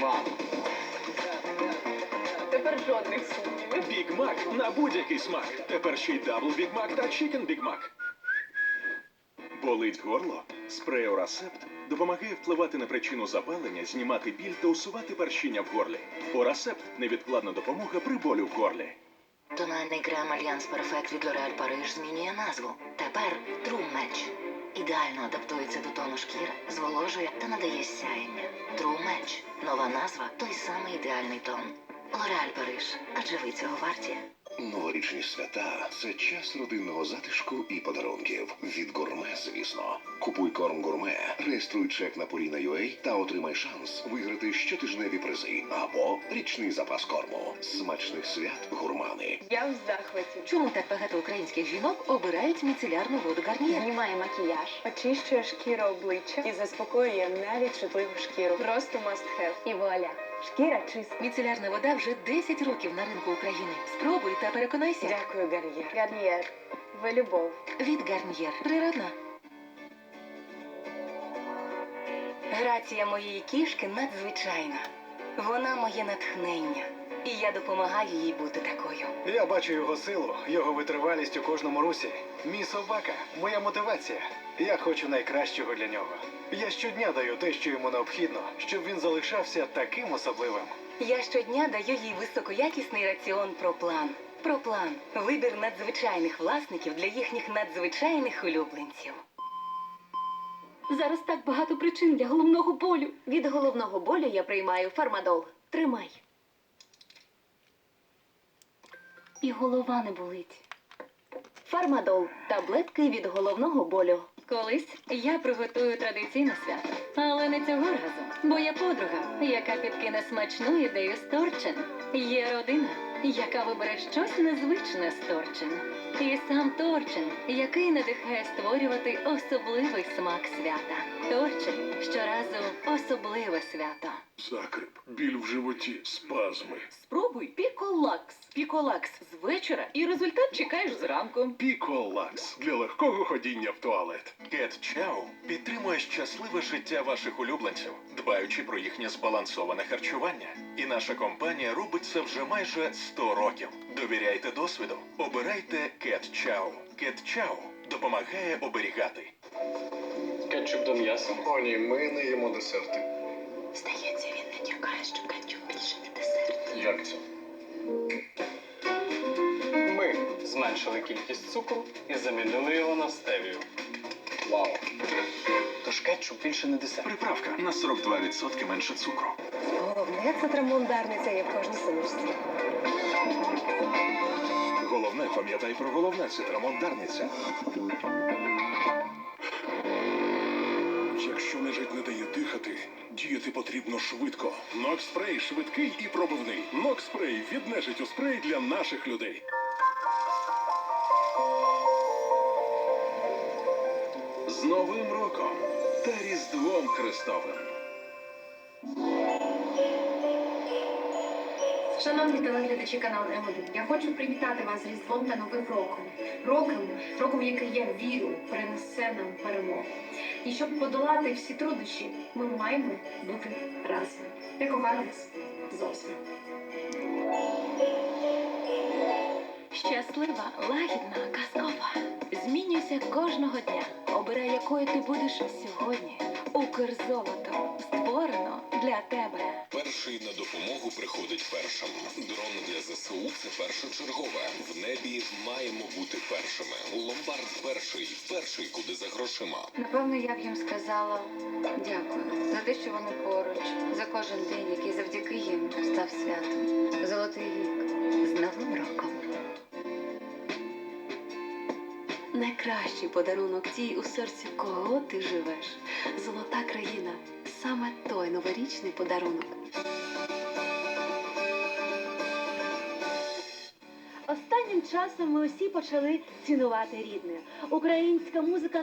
Мак. Тепер жодних сумнівів. Біг Мак на будь-який смак. Тепер ще й дабл Біг Мак та Чікен Біг Мак. Болить горло? Спрей Орасепт допомагає впливати на причину запалення, знімати біль та усувати першіння в горлі. Орасепт невідкладна допомога при болю в горлі. Тональний крем Альянс Перфект від L'Oréal Париж змінює назву. Тепер True Match. Ідеально адаптується до тону шкіри, зволожує та надає сяєння. True Match. Нова назва той самий ідеальний тон. Лореаль Париж. Адже ви цього варті. Новорічні свята це час родинного затишку і подарунків. Від гурме, звісно. Купуй корм гурме, реєструй чек на Purina.ua та отримай шанс виграти щотижневі призи або річний запас корму. Смачних свят гурмани. Я в захваті. Чому так багато українських жінок обирають міцелярну воду Гарнієр? Знімає макіяж, очищує шкіру обличчя і заспокоює навіть чутливу шкіру. Просто must have. І вуаля. Шкіра чиста. Міцелярна вода вже 10 років на ринку України. Спробуй та переконайся. Дякую, Гар'єр. Гар'єр. Ви любов. Від Гарнієр. Природна. Грація моєї кішки надзвичайна. Вона моє натхнення. І я допомагаю їй бути такою. Я бачу його силу, його витривалість у кожному русі. Мій собака, моя мотивація. Я хочу найкращого для нього. Я щодня даю те, що йому необхідно, щоб він залишався таким особливим. Я щодня даю їй високоякісний раціон проплан. Проплан вибір надзвичайних власників для їхніх надзвичайних улюбленців. Зараз так багато причин для головного болю. Від головного болю я приймаю фармадол. Тримай. І голова не болить. Фармадол таблетки від головного болю. Колись я приготую традиційне свято, але не цього разу, бо я подруга, яка підкине смачну ідею з торчин. Є родина, яка вибере щось незвичне з торчин. І сам Торчин, який надихає створювати особливий смак свята. Торчин щоразу особливе свято. Закрип, біль в животі, спазми. Спробуй Піколакс. Піколакс з вечора і результат чекаєш зранку. Піколакс для легкого ходіння в туалет. Кет Чау підтримує щасливе життя ваших улюбленців, дбаючи про їхнє збалансоване харчування. І наша компанія робить це вже майже 100 років. Довіряйте досвіду. Обирайте Кет Чау. Кет Чау допомагає оберігати. Кетчуп до м'яса. О, ні, ми не їмо десерти. Здається, він натякає, що кетчуп більше не десерт. Як це? Ми зменшили кількість цукру і замінили його на стевію. Вау. Тож кетчуп більше не десерт. Приправка на 42% менше цукру. Головне, це трамондарниця є в кожній сумішці. Пам'ятай про головне цитрамон Дарниця. Якщо нежить не дає дихати, діяти потрібно швидко. Нокспрей швидкий і пробивний. Нокспрей від нежить у спрей для наших людей. З Новим роком та Різдвом Христовим. Шановні телеглядачі каналу М1, я хочу привітати вас з Різдвом та Новим роком. Роком, роком, який я вірю, принесе нам перемогу. І щоб подолати всі труднощі, ми маємо бути разом. Я кохаю вас зовсім. Щаслива, лагідна, казкова. Змінюйся кожного дня. Обирай, якою ти будеш сьогодні. Укрзолото для тебе. Перший на допомогу приходить першим. Дрон для ЗСУ це першочергове. В небі маємо бути першими. Ломбард перший, перший куди за грошима. Напевно, я б їм сказала дякую за те, що вони поруч, за кожен день, який завдяки їм став святом. Золотий вік з Новим роком. Найкращий подарунок тій, у серці кого ти живеш. Золота країна саме той новорічний подарунок. Останнім часом ми усі почали цінувати рідне. Українська музика